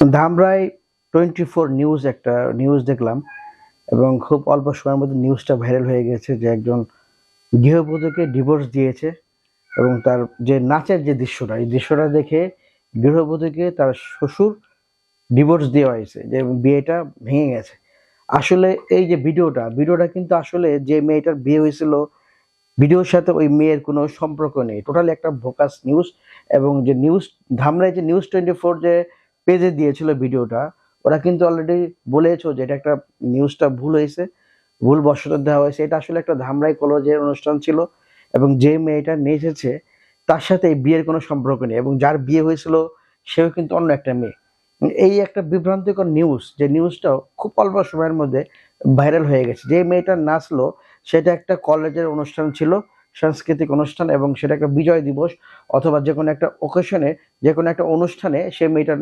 Dhamrai twenty four news একটা news দেখলাম এবং খুব অল্প সময়ের মধ্যে নিউজটা ভাইরাল হয়ে গেছে যে একজন গৃহবধূকে ডিভোর্স দিয়েছে এবং তার যে নাচের যে দৃশ্যটা, এই দৃশ্যটা দেখে গৃহবধূকে তার শ্বশুর ডিভোর্স দেওয়া হয়েছে যে বিয়েটা ভেঙে গেছে। আসলে এই যে ভিডিওটা ভিডিওটা কিন্তু আসলে যে মেয়েটার বিয়ে হয়েছিল, ভিডিওর সাথে ওই মেয়ের কোনো সম্পর্ক নেই। টোটালি একটা ভোকাস নিউজ এবং যে নিউজ, ধামরাই যে নিউজ টোয়েন্টি ফোর যে পেজে দিয়েছিল ভিডিওটা, ওরা কিন্তু অলরেডি বলেছ যে এটা একটা নিউজটা ভুল হয়েছে ভুল বশত দেওয়া হয়েছে। এটা আসলে একটা ধামরাই কলেজের অনুষ্ঠান ছিল এবং যে মেয়েটা নেচেছে, তার সাথে এই বিয়ের কোনো সম্পর্ক নেই এবং যার বিয়ে হয়েছিল, সেও কিন্তু অন্য একটা মেয়ে। এই একটা বিভ্রান্তিকর নিউজ যে নিউজটাও খুব অল্প সময়ের মধ্যে ভাইরাল হয়ে গেছে। যে মেয়েটা নাচলো, সেটা একটা কলেজের অনুষ্ঠান ছিল, সাংস্কৃতিক অনুষ্ঠান এবং সেটা একটা বিজয় দিবস অথবা যে কোনো একটা ওকেশনে যে কোনো একটা অনুষ্ঠানে সে মেয়েটা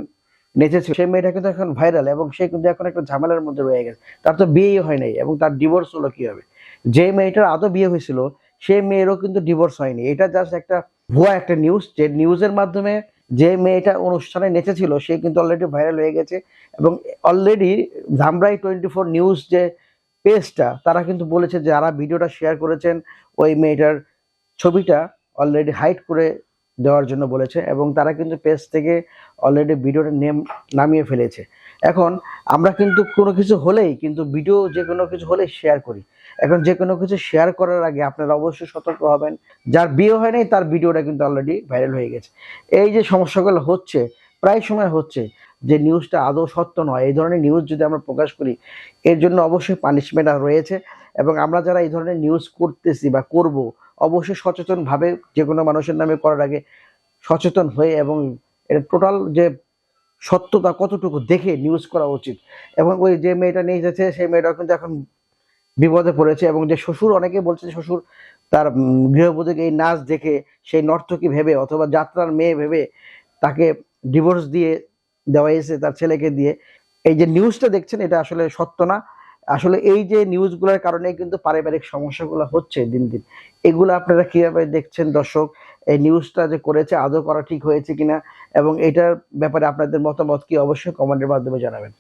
নেচেছে সেই মেয়েটা কিন্তু এখন ভাইরাল এবং সে কিন্তু এখন একটা ঝামেলার মধ্যে রয়ে গেছে। তার তো বিয়েই হয় নাই এবং তার ডিভোর্স হলো কি হবে যে মেয়েটার আদৌ বিয়ে হয়েছিল সেই মেয়েরও কিন্তু ডিভোর্স হয়নি। এটা জাস্ট একটা ভুয়া একটা নিউজ যে নিউজের মাধ্যমে যে মেয়েটা অনুষ্ঠানে নেচেছিল, সে কিন্তু অলরেডি ভাইরাল হয়ে গেছে এবং already Dhamrai twenty four news যে পেজটা তারা কিন্তু বলেছে যারা ভিডিওটা শেয়ার করেছেন, ওই মেয়েটার ছবিটা অলরেডি হাইড করে দেওয়ার জন্য বলেছে এবং তারা কিন্তু পেজ থেকে অলরেডি ভিডিওটা নেম, নামিয়ে ফেলেছে। এখন আমরা কিন্তু কোনো কিছু হলেই, কিন্তু ভিডিও যে কোনো কিছু হলেই শেয়ার করি। এখন যে কোনো কিছু শেয়ার করার আগে আপনারা অবশ্যই সতর্ক হবেন। যার বিয়ে হয় নাই, তার ভিডিওটা কিন্তু অলরেডি ভাইরাল হয়ে গেছে। এই যে সমস্যাগুলো হচ্ছে, প্রায় সময় হচ্ছে যে নিউজটা আদৌ সত্য নয়। এই ধরনের নিউজ যদি আমরা প্রকাশ করি, এর জন্য অবশ্যই পানিশমেন্ট রয়েছে। এবং আমরা যারা এই ধরনের নিউজ করতেছি বা করব, অবশ্যই সচেতনভাবে যে কোনো মানুষের নামে করার আগে সচেতন হয়ে এবং এটা টোটাল যে সত্যতা কতটুকু দেখে নিউজ করা উচিত। এবং ওই যে মেয়েটা নিয়ে যাচ্ছে, সেই মেয়েটা কিন্তু এখন বিপদে পড়েছে এবং যে শ্বশুর অনেকে বলছে শ্বশুর তার গৃহবধূকে এই নাচ দেখে, সেই নর্তকী ভেবে অথবা যাত্রার মেয়ে ভেবে তাকে ডিভোর্স দিয়ে দেওয়া হয়েছে তার ছেলেকে দিয়ে। এই যে নিউজটা দেখছেন, এটা আসলে সত্য না। আসলে এই যে নিউজগুলোর কারণে কিন্তু পারিবারিক সমস্যাগুলো হচ্ছে দিন দিন। এগুলো আপনারা কীভাবে দেখছেন দর্শক? এই নিউজটা যে করেছে, আদৌ করা ঠিক হয়েছে কিনা? এবং এটার ব্যাপারে আপনাদের মতামত কি? অবশ্যই কমেন্টের মাধ্যমে জানাবেন।